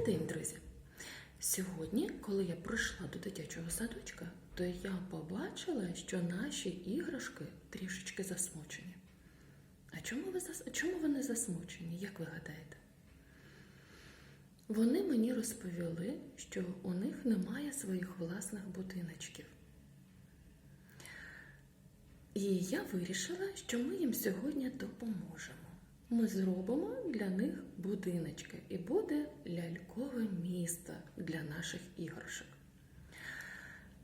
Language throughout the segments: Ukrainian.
Добрий день, друзі! Сьогодні, коли я прийшла до дитячого садочка, то я побачила, що наші іграшки трішечки засмучені. А чому, ви зас... чому вони засмучені, як ви гадаєте? Вони мені розповіли, що у них немає своїх власних будиночків. І я вирішила, що ми їм сьогодні допоможемо. Ми зробимо для них будиночки і буде лялькове місто для наших іграшок.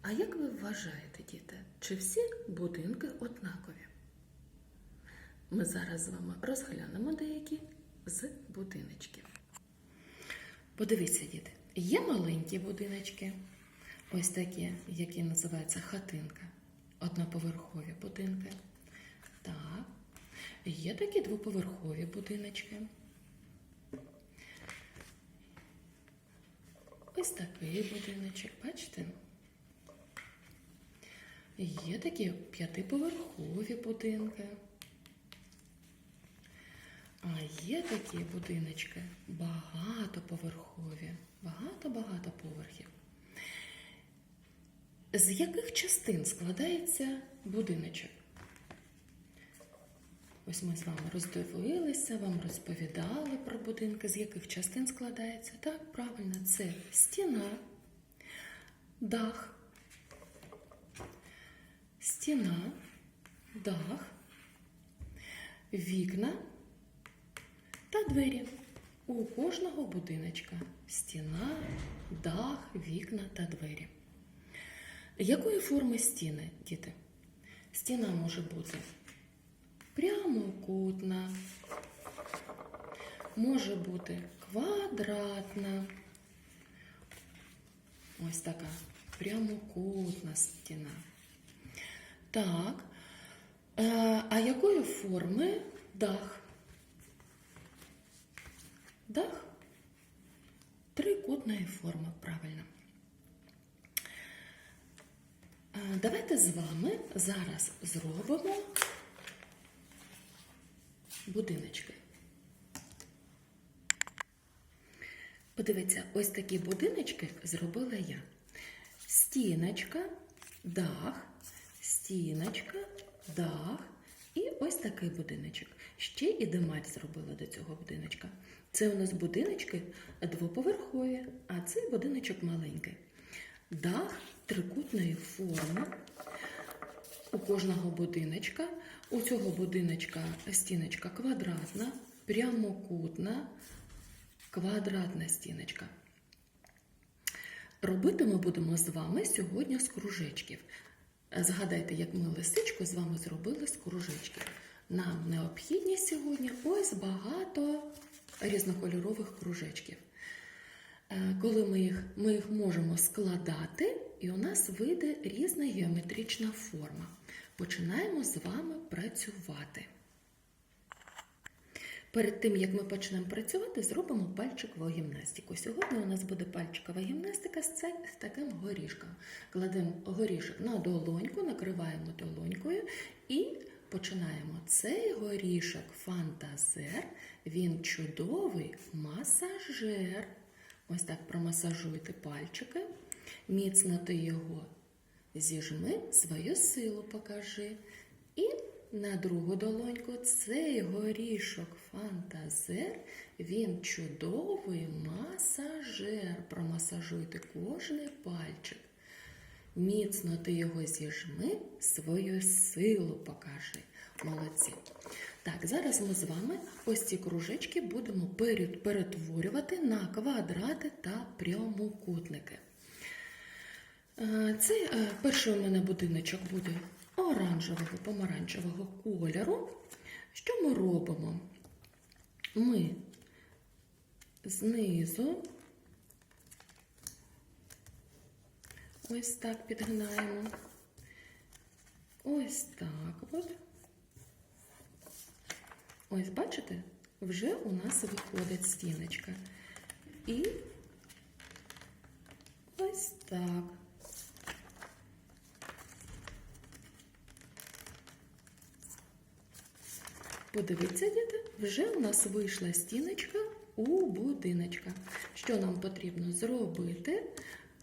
А як ви вважаєте, діти, чи всі будинки однакові? Ми зараз з вами розглянемо деякі з будиночків. Подивіться, діти, є маленькі будиночки, ось такі, які називаються хатинка, одноповерхові будинки. Так. Є такі двоповерхові будиночки. Ось такий будиночок, бачите? Є такі п'ятиповерхові будинки. А є такі будиночки багатоповерхові, багато-багато поверхів. З яких частин складається будиночок? Ось ми з вами роздивилися, вам розповідали про будинки, з яких частин складається. Так, правильно, це стіна, дах, стіна, дах, вікна та двері. У кожного будиночка стіна, дах, вікна та двері. Якої форми стіни, діти? Стіна може бути прямокутна, може бути квадратна. Ось така прямокутна стіна. Так. Е, А якої форми дах? Дах трикутної форми, правильно. Е, Давайте з вами зараз зробимо будиночки. Подивіться, ось такі будиночки зробила я. Стіночка, дах, стіночка, дах і ось такий будиночок. Ще і демаль зробила до цього будиночка. Це у нас будиночки двоповерхові, а цей будиночок маленький. Дах трикутної форми. Кожного будиночка, у цього будиночка стіночка квадратна, прямокутна, квадратна стіночка. Робити ми будемо з вами сьогодні з кружечків. Згадайте, як ми лисичку з вами зробили з кружечків. Нам необхідні сьогодні ось багато різнокольорових кружечків. Е, Коли ми їх, ми їх можемо складати, і у нас вийде різна геометрична форма. Починаємо з вами працювати. Перед тим, як ми почнемо працювати, зробимо пальчикову гімнастику. Сьогодні у нас буде пальчикова гімнастика з, таким горішком. Кладемо горішок на долоньку, накриваємо долонькою і починаємо. Цей горішок фантазер, він чудовий масажер. Ось так промасажуйте пальчики, міцно ти його зіжми, свою силу покажи. І на другу долоньку цей горішок фантазер, він чудовий масажер. Промасажуйте кожний пальчик. Міцно ти його зіжми, свою силу покажи. Молодці. Так, зараз ми з вами ось ці кружечки будемо перетворювати на квадрати та прямокутники. Е, Цей е, перший у мене будиночок буде оранжевого помаранчевого кольору. Що ми робимо? Ми знизу ось так підгинаємо. Ось так от. Ось, бачите, вже у нас виходить стіночка. І ось так. Подивіться, діти, вже у нас вийшла стіночка у будиночка. Що нам потрібно зробити?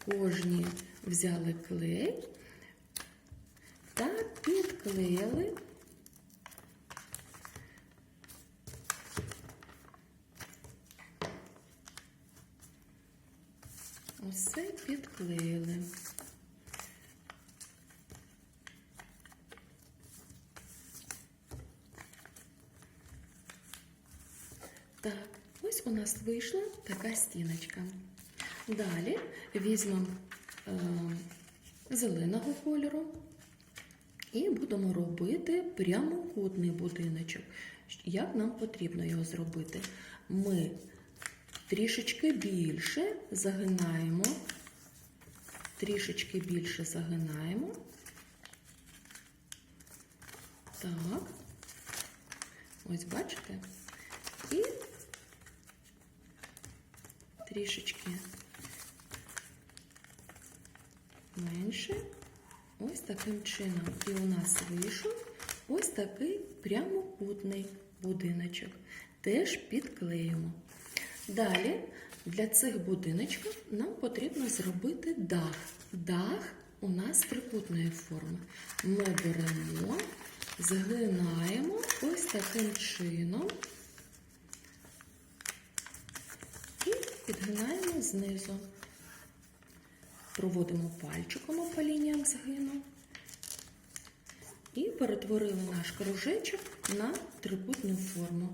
Кожні взяли клей та підклеїли Усе підклеїли. Так, ось у нас вийшла така стіночка. Далі візьмемо е, зеленого кольору і будемо робити прямокутний будиночок. Як нам потрібно його зробити? Ми трішечки більше загинаємо, трішечки більше загинаємо. Так, ось бачите? І трішечки менше. Ось таким чином. І у нас вийшов ось такий прямокутний будиночок. Теж підклеїмо. Далі для цих будиночків нам потрібно зробити дах. Дах у нас трикутної форми. Ми беремо, згинаємо ось таким чином і підгинаємо знизу. Проводимо пальчиком по лініям згину і перетворили наш кружечок на трикутну форму.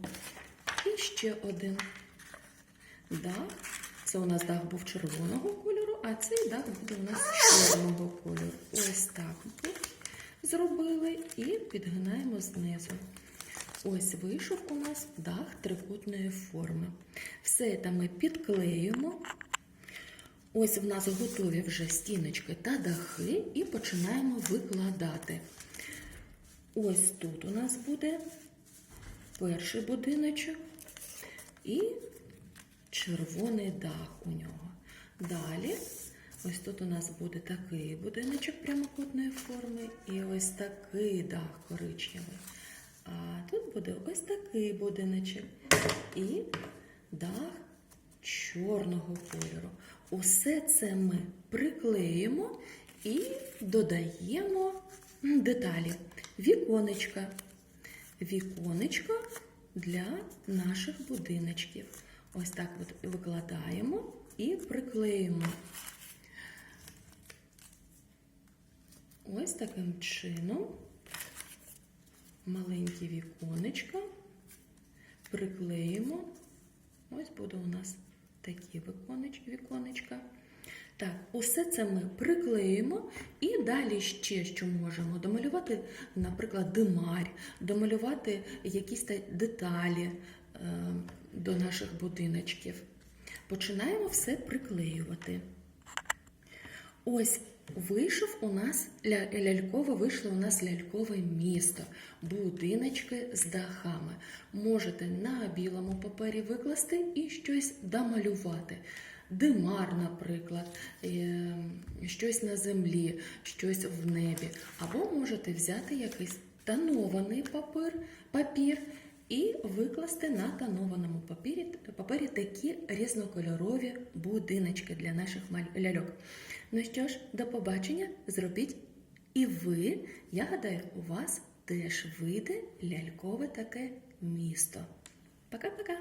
І ще один дах. Це у нас дах був червоного кольору, а цей дах буде у нас чорного кольору. Ось так зробили і підгинаємо знизу. Ось вийшов у нас дах трикутної форми. Все це ми підклеюємо. Ось в нас готові вже стіночки та дахи, і починаємо викладати. Ось тут у нас буде перший будиночок і червоний дах у нього. Далі, ось тут у нас буде такий будиночок прямокутної форми і ось такий дах коричневий. А тут буде ось такий будиночок і дах чорного кольору. Усе це ми приклеїмо і додаємо деталі. Віконечка. Віконечка для наших будиночків. Ось так от викладаємо і приклеїмо. Ось таким чином маленькі віконечка приклеїмо. Ось буде у нас такі віконечка. Так, усе це ми приклеїмо і далі ще що можемо домалювати, наприклад, димарь, домалювати якісь деталі е, до наших будиночків. Починаємо все приклеювати. Ось вийшов у нас ля- лялькове, вийшло у нас лялькове місто, будиночки з дахами. Можете на білому папері викласти і щось домалювати. Димар, наприклад, е, щось на землі, щось в небі. Або можете взяти якийсь тонований папір, папір і викласти на танованому папірі, папері такі різнокольорові будиночки для наших ляльок. Ну що ж, до побачення, зробіть і ви, я гадаю, у вас теж вийде лялькове таке місто. Пока-пока!